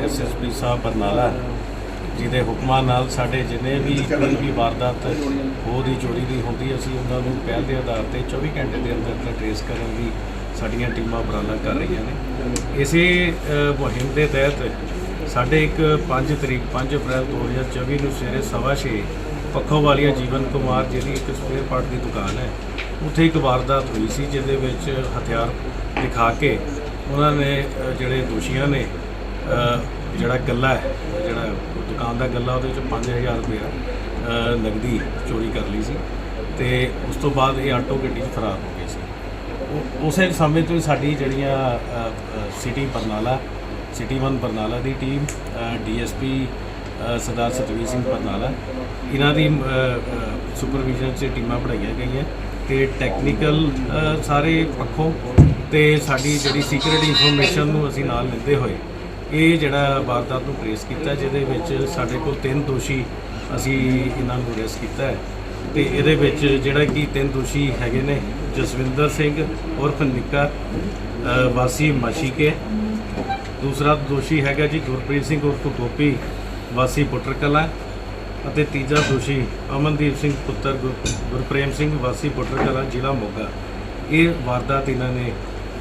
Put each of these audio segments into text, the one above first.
ਅ, ਸਾਡੇ ਮਾਨਯੋਗ ਐਸਐਸਪੀ ਸਾਹਿਬ ਬਰਨਾਲਾ ਜਿਹਦੇ ਹੁਕਮਾਂ ਨਾਲ ਸਾਡੇ ਜਿੰਨੇ ਵੀ ਕੋਈ ਵੀ ਵਾਰਦਾਤ ਖੋਹ ਦੀ ਚੋਰੀ ਦੀ ਹੁੰਦੀ ਅਸੀਂ ਉਹਨਾਂ ਨੂੰ ਪਹਿਲ ਦੇ ਆਧਾਰ ਤੇ 24 ਘੰਟੇ ਦੇ ਅੰਦਰ ਅੰਦਰ ਟ੍ਰੇਸ ਕਰਨ ਦੀ ਸਾਡੀਆਂ ਟੀਮਾਂ ਉਪਰਾਲਾ ਕਰ ਰਹੀਆਂ ਨੇ। ਇਸੇ ਮੁਹਿੰਮ ਦੇ ਤਹਿਤ ਸਾਡੇ ਇੱਕ 5 ਤਰੀਕ 5 ਅਪ੍ਰੈਲ 2024 ਨੂੰ ਸਵੇਰੇ ਸਵਾ ਛੇ ਪੱਖੋ ਵਾਲੀਆ ਜੀਵਨ ਕੁਮਾਰ ਜਿਹਦੀ ਇੱਕ ਸਪੇਅਰ ਪਾਰਟ ਦੀ ਦੁਕਾਨ ਹੈ ਉੱਥੇ ਇੱਕ ਵਾਰਦਾਤ ਹੋਈ ਸੀ ਜਿਹਦੇ ਵਿੱਚ ਹਥਿਆਰ ਦਿਖਾ ਕੇ ਉਹਨਾਂ ਨੇ ਜਿਹੜੇ ਦੋਸ਼ੀਆਂ ਨੇ ਜਿਹੜਾ ਗੱਲਾ ਹੈ ਜਿਹੜਾ ਦੁਕਾਨ ਦਾ ਗੱਲਾ ਉਹਦੇ ਵਿੱਚ 5000 ਰੁਪਇਆ ਅ, ਨਗਦੀ ਚੋਰੀ ਕਰ ਲਈ ਸੀ ਤੇ ਉਸ ਤੋਂ ਬਾਅਦ ਇਹ ਆਟੋ ਗੱਡੀ 'ਚ ਫਰਾਰ ਹੋ ਗਏ ਸੀ। ਉਹ- ਉਸੇ ਸਮੇਂ ਤੋਂ ਸਾਡੀ ਜਿਹੜੀਆਂ city Barnala city one Barnala ਦੀ ਟੀਮ ਡੀਐਸਪੀ ਸਰਦਾਰ ਸਤਵੀਰ ਸਿੰਘ ਬਰਨਾਲਾ ਇਹਨਾਂ ਦੀ ਸੁਪਰਵਿਜ਼ਨ 'ਚ ਟੀਮਾਂ ਬਣਾਈਆਂ ਗਈਆਂ ਤੇ ਟੈਕਨੀਕਲ ਸਾਰੇ ਪੱਖੋਂ ਤੇ ਸਾਡੀ ਜਿਹੜੀ ਸੀਕ੍ਰੀਟ ਇਨਫੋਰਮੇਸ਼ਨ ਨੂੰ ਅਸੀਂ ਨਾਲ ਲੈਂਦੇ ਹੋਏ ਇਹ ਜਿਹੜਾ ਵਾਰਦਾਤ ਨੂੰ ਟ੍ਰੇਸ ਕੀਤਾ, ਜਿਹਦੇ ਵਿੱਚ ਸਾਡੇ ਕੋਲ ਤਿੰਨ ਦੋਸ਼ੀ ਅਸੀਂ ਇਹਨਾਂ ਨੂੰ ਅਰੈਸਟ ਕੀਤਾ ਹੈ। ਤੇ ਇਹਦੇ ਵਿੱਚ ਜਿਹੜਾ ਕਿ ਤਿੰਨ ਦੋਸ਼ੀ ਹੈਗੇ ਨੇ, ਜਸਵਿੰਦਰ ਸਿੰਘ ਉਰਫ ਨਿੱਕਾ ਵਾਸੀ ਮਾਸ਼ੀਕੇ। ਦੂਸਰਾ ਦੋਸ਼ੀ ਹੈਗਾ ਜੀ ਗੁਰਪ੍ਰੀਤ ਸਿੰਘ ਉਰਫ ਗੋਪੀ, ਵਾਸੀ ਪੁੱਟਰ ਕਲਾ ਅਤੇ ਤੀਜਾ ਦੋਸ਼ੀ ਅਮਨਦੀਪ ਸਿੰਘ ਪੁੱਤਰ ਗੁਰ- ਗੁਰਪ੍ਰੇਮ ਸਿੰਘ, ਵਾਸੀ ਪੁੱਟਰ ਕਲਾ ਜ਼ਿਲ੍ਹਾ ਮੋਗਾ। ਇਹ ਵਾਰਦਾਤ ਇਹਨਾਂ ਨੇ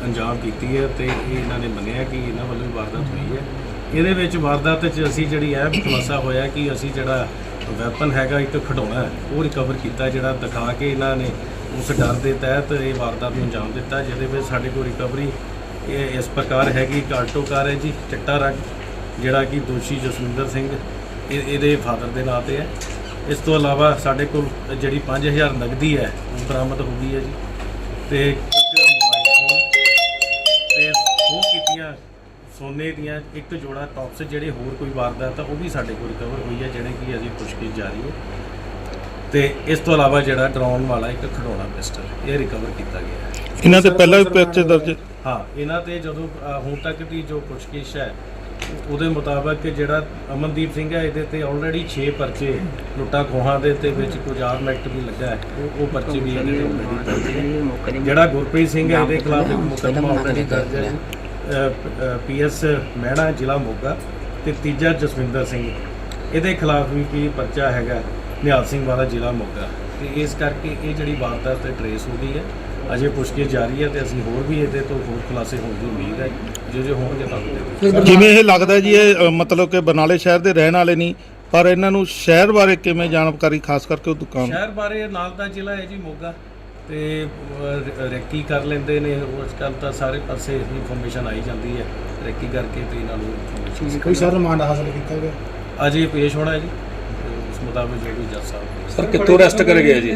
ਅੰਜਾਮ ਕੀਤੀ ਹੈ ਤੇ ਇਹ ਇਹਨਾਂ ਨੇ ਮੰਨਿਆ ਕਿ ਇਹਨਾਂ ਵੱਲੋਂ ਹੀ ਵਾਰਦਾਤ ਹੋਈ ਹੈ। ਇਹਦੇ ਵਿੱਚ ਵਾਰਦਾਤ 'ਚ ਅਸੀਂ ਜਿਹੜੀ ਇਹ ਖੁਲਾਸਾ ਹੋਇਆ ਕਿ ਅਸੀਂ ਜਿਹੜਾ ਵੈਪਨ ਹੈਗਾ, ਇੱਕ ਖਿਡੌਣਾ ਉਹ ਰਿਕਵਰ ਕੀਤਾ, ਜਿਹੜਾ ਦਿਖਾ ਕੇ ਇਹਨਾਂ ਨੇ ਉਸ ਡਰ ਦੇ ਤਹਿਤ ਇਹ ਵਾਰਦਾਤ ਨੂੰ ਅੰਜਾਮ ਦਿੱਤਾ, ਜਿਹਦੇ ਵਿੱਚ ਸਾਡੇ ਕੋਲ ਰਿਕਵਰੀ ਇਹ ਇਸ ਪ੍ਰਕਾਰ ਹੈਗੀ, ਇੱਕ ਆਲਟੋ ਕਾਰ ਹੈ ਜੀ, ਚਿੱਟਾ ਰੰਗ, ਜਿਹੜਾ ਕਿ ਦੋਸ਼ੀ ਜਸਵਿੰਦਰ ਸਿੰਘ ਇਹ, ਇਹਦੇ ਫਾਦਰ ਦੇ ਨਾਂ ਤੇ ਹੈ। ਇਸ ਤੋਂ ਇਲਾਵਾ ਸਾਡੇ ਕੋਲ ਜਿਹੜੀ 5000 ਨਗਦੀ ਹੈ, ਉਹ ਬਰਾਮਦ ਹੋ ਗਈ ਹੈ ਜੀ। ਤੇ ਕੀਤੀਆਂ ਸੋਨੇ ਦੀਆਂ ਇੱਕ ਜੋੜਾ ਟੌਪਸ ਜਿਹੜੇ ਹੋਰ ਕੋਈ ਵਾਰਦਾਤ ਆ ਉਹ ਵੀ ਸਾਡੇ ਕੋਲ ਰਿਕਵਰ ਹੋਈ ਹੈ ਜਿਹੜੇ ਕਿ ਅਜੇ ਪੁੱਛਗਿੱਛ ਜਾਰੀ ਹੈ ਤੇ ਇਸ ਤੋਂ ਇਲਾਵਾ ਜਿਹੜਾ ਡਰਾਉਣ ਵਾਲਾ ਇੱਕ ਖਿਡੌਣਾ ਪਿਸਟਲ ਇਹ ਰਿਕਵਰ ਕੀਤਾ ਗਿਆ ਹੈ। ਇਹਨਾਂ ਤੇ ਪਹਿਲਾਂ ਵੀ ਪਰਚੇ ਦਰਜ ਹਾਂ? ਇਹਨਾਂ ਤੇ ਜਦੋਂ ਅ, ਹੁਣ ਤੱਕ ਦੀ ਜੋ ਪੁੱਛਗਿੱਛ ਹੈ ਉਹਦੇ ਮੁਤਾਬਕ ਜਿਹੜਾ ਅਮਨਦੀਪ ਸਿੰਘ ਹੈ ਇਹਦੇ ਤੇ ਆਲਰੇਡੀ 6 ਪਰਚੇ ਲੁੱਟਾਂ ਖੋਹਾਂ ਦੇ ਤੇ ਵਿੱਚ ਕੁਝ ਆਰਮ ਐਕਟ ਵੀ ਲੱਗਾ ਹੈ। ਉਹ ਉਹ ਪਰਚੇ ਵੀ ਇਹਦੇ ਤੇ ਆਲਰੇਡੀ ਦਰਜ ਹੈ। ਜਿਹੜਾ ਗੁਰਪ੍ਰੀਤ ਸਿੰਘ ਹੈ ਇਹਦੇ ਖਿਲਾਫ ਇੱਕ ਮੁਕੱਦਮਾ ਆਲਰੇਡੀ ਦਰਜ ਹੈ। ਪੀਐਸ ਮਹਿਣਾ ਜ਼ਿਲ੍ਹਾ ਮੋਗਾ ਤੇ ਤੀਜਾ ਜਸਵਿੰਦਰ ਸਿੰਘ। ਇਹਦੇ ਖਿਲਾਫ ਵੀ ਕੀ ਪਰਚਾ ਹੈਗਾ? ਨਿਹਾਲ ਸਿੰਘ ਵਾਲਾ ਜ਼ਿਲ੍ਹਾ ਮੋਗਾ। ਤੇ ਇਸ ਕਰਕੇ ਇਹ ਜਿਹੜੀ ਵਾਰਦਾਤ ਤੇ ਟਰੇਸ ਹੋ ਗਈ ਹੈ ਅਜੇ ਪੁੱਛਗਿੱਛ ਜਾਰੀ ਹੈ ਤੇ ਅਸੀਂ ਹੋਰ ਵੀ ਇਹਦੇ ਤੋਂ ਹੋਰ ਖੁਲਾਸੇ ਹੋਣ ਦੀ ਉਮੀਦ ਹੈ। ਜੋ ਜੋ ਹੋਣਗੇ ਤੁਹਾਨੂੰ ਜਿਵੇਂ ਇਹ ਲੱਗਦਾ ਜੀ ਇਹ ਮਤਲਬ ਕਿ ਬਰਨਾਲੇ ਸ਼ਹਿਰ ਦੇ ਰਹਿਣ ਵਾਲੇ ਨਹੀਂ ਪਰ ਇਹਨਾਂ ਨੂੰ ਸ਼ਹਿਰ ਬਾਰੇ ਕਿਵੇਂ ਜਾਣਕਾਰੀ ਖਾਸ ਕਰਕੇ ਉਹ ਦੁਕਾਨ? ਸ਼ਹਿਰ ਬਾਰੇ ਨਾਲ ਦਾ ਜ਼ਿਲ੍ਹਾ ਹੈ ਜੀ ਮੋਗਾ। ਤੇ ਰੈਕੀ ਕਰ ਲੈਂਦੇ ਨੇ। ਅੱਜ ਕੱਲ੍ਹ ਤਾਂ ਸਾਰੇ ਪਾਸੇ ਇਨਫੋਰਮੇਸ਼ਨ ਆਈ ਜਾਂਦੀ ਹੈ ਰੈਕੀ ਕਰਕੇ ਤੇ ਇਹਨਾਂ ਨੂੰ ਕੋਈ ਸਰ ਰਿਮਾਂਡ ਹਾਸਲ ਕੀਤਾ ਗਿਆ? ਅਜੇ ਪੇਸ਼ ਹੋਣਾ ਹੈ ਜੀ। ਤੇ ਉਸ ਮੁਤਾਬਕ ਜੋ ਵੀ ਜੱਜ ਸਾਹਿਬ ਸਰ ਕਿੱਥੋਂ ਅਰੈਸਟ ਕਰ ਗਿਆ ਜੀ?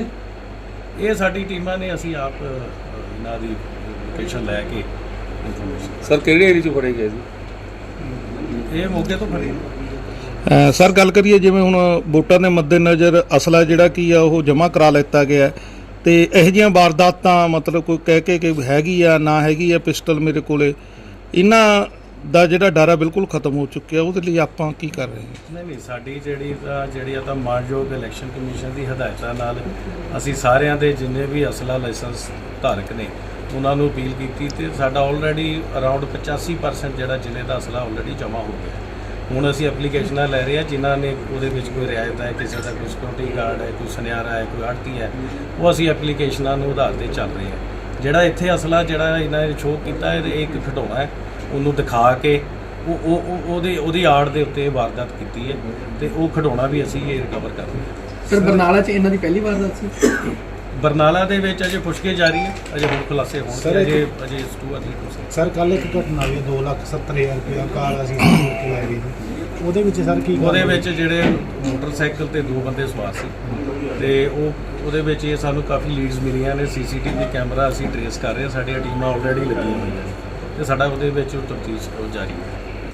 ਇਹ ਸਾਡੀ ਟੀਮਾਂ ਨੇ ਅਸੀਂ ਆਪ ਇਹਨਾਂ ਦੀ ਲੋਕੇਸ਼ਨ ਲੈ ਕੇ ਸਰ ਕਿਹੜੇ ਏਰੀਆ 'ਚ ਫੜੇ ਗਏ ਜੀ? ਇਹ ਮੌਕੇ ਤੋਂ ਫੜੇ। ਸਰ ਗੱਲ ਕਰੀਏ ਜਿਵੇਂ ਹੁਣ ਵੋਟਾਂ ਦੇ ਮੱਦੇਨਜ਼ਰ ਅਸਲਾ ਜਿਹੜਾ ਕੀ ਆ ਉਹ ਜਮ੍ਹਾਂ ਕਰਾ ਲਿੱਤਾ ਗਿਆ ਤੇ ਇਹੋ ਜਿਹੀਆਂ ਵਾਰਦਾਤਾਂ ਮਤਲਬ ਕੋਈ ਕਹਿ ਕੇ ਕਿ ਹੈਗੀ ਆ, ਨਾ ਹੈਗੀ ਆ ਪਿਸਟਲ ਮੇਰੇ ਕੋਲੇ, ਇਹਨਾਂ ਦਾ ਜਿਹੜਾ ਡਰ ਆ ਬਿਲਕੁਲ ਖਤਮ ਹੋ ਚੁੱਕਿਆ, ਉਹਦੇ ਲਈ ਆਪਾਂ ਕੀ ਕਰ ਰਹੇ ਹਾਂ? ਨਹੀਂ ਨਹੀਂ, ਸਾਡੀ ਜਿਹੜੀ ਤਾਂ ਜਿਹੜੀ ਆ ਤਾਂ ਮਾਨਯੋਗ ਇਲੈਕਸ਼ਨ ਕਮਿਸ਼ਨ ਦੀ ਹਦਾਇਤਾਂ ਨਾਲ ਅਸੀਂ ਸਾਰਿਆਂ ਦੇ ਜਿੰਨੇ ਵੀ ਅਸਲਾ ਲਾਇਸੈਂਸ ਧਾਰਕ ਨੇ, ਉਹਨਾਂ ਨੂੰ ਅਪੀਲ ਕੀਤੀ ਤੇ ਸਾਡਾ ਆਲਰੇਡੀ ਅਰਾਊਂਡ 85% ਜਿਹੜਾ ਜ਼ਿਲ੍ਹੇ ਦਾ ਅਸਲਾ ਆਲਰੇਡੀ ਜਮ੍ਹਾਂ ਹੋ ਗਿਆ। ਹੁਣ ਅਸੀਂ ਐਪਲੀਕੇਸ਼ਨਾਂ ਲੈ ਰਹੇ ਹਾਂ, ਜਿਨ੍ਹਾਂ ਨੇ ਉਹਦੇ ਵਿੱਚ ਕੋਈ ਰਿਆਇਤ ਹੈ, ਕਿਸੇ ਦਾ ਕੋਈ ਸਿਕਿਉਰਿਟੀ ਗਾਰਡ ਹੈ, ਕੋਈ ਸੁਨਿਆਰਾ ਹੈ, ਕੋਈ ਆੜਤੀ ਹੈ, ਉਹ ਅਸੀਂ ਐਪਲੀਕੇਸ਼ਨਾਂ ਨੂੰ ਆਧਾਰ ਤੇ ਚੱਲ ਰਹੇ ਹਾਂ। ਜਿਹੜਾ ਇੱਥੇ ਅਸਲਾ, ਜਿਹੜਾ ਇਹਨਾਂ ਨੇ ਸ਼ੋਅ ਕੀਤਾ ਹੈ, ਇਹ ਇੱਕ ਖਿਡੌਣਾ ਹੈ, ਉਹਨੂੰ ਦਿਖਾ ਕੇ ਉਹ ਉਹ ਉਹਦੇ, ਉਹਦੀ ਆੜ ਦੇ ਉੱਤੇ ਵਾਰਦਾਤ ਕੀਤੀ ਹੈ ਤੇ ਉਹ ਖਿਡੌਣਾ ਵੀ ਅਸੀਂ ਇਹ ਰਿਕਵਰ ਕਰ ਰਹੇ ਹਾਂ। ਸਰ ਬਰਨਾਲਾ 'ਚ ਇਹਨਾਂ ਦੀ ਪਹਿਲੀ ਵਾਰਦਾਤ ਸੀ? ਬਰਨਾਲਾ ਦੇ ਵਿੱਚ ਅਜੇ ਪੁੱਛਕੇ ਜਾਰੀ ਹੈ। ਅਜੇ ਹੁਣ ਖੁਲਾਸੇ Sir, ਹੋਣਗੇ ਅਜੇ ਅਜੇ ਇਸ ਤੋਂ ਅਗਲੀ ਕੁਛ ਸਰ ਕੱਲ ਇੱਕ ਘਟਨਾ ਹੋਈ 270000 ਰੁਪਇਆ ਕਾਰ ਅਸੀਂ ਕੇ ਲੈ ਗਏ ਸੀ ਉਹਦੇ ਵਿੱਚ ਸਰ ਕੀ ਉਹਦੇ ਵਿੱਚ ਜਿਹੜੇ ਮੋਟਰਸਾਈਕਲ ਤੇ ਦੋ ਬੰਦੇ ਸਵਾਰ ਸੀ। ਤੇ ਉਹ ਉਹਦੇ ਵਿੱਚ ਇਹ ਸਾਨੂੰ ਕਾਫੀ ਲੀਡਸ ਮਿਲੀਆਂ ਨੇ ਸੀਸੀਟੀਵੀ ਕੈਮਰਾ ਅਸੀਂ ਟਰੇਸ ਕਰ ਰਹੇ ਹਾਂ ਸਾਡੀਆਂ ਟੀਮਾਂ ਆਲਰੇਡੀ ਲੱਗੀਆਂ ਹੋਈਆਂ ਨੇ। ਤੇ ਸਾਡਾ ਉਹਦੇ ਵਿੱਚ ਤਫਤੀਸ਼ ਜਾਰੀ ਹੈ।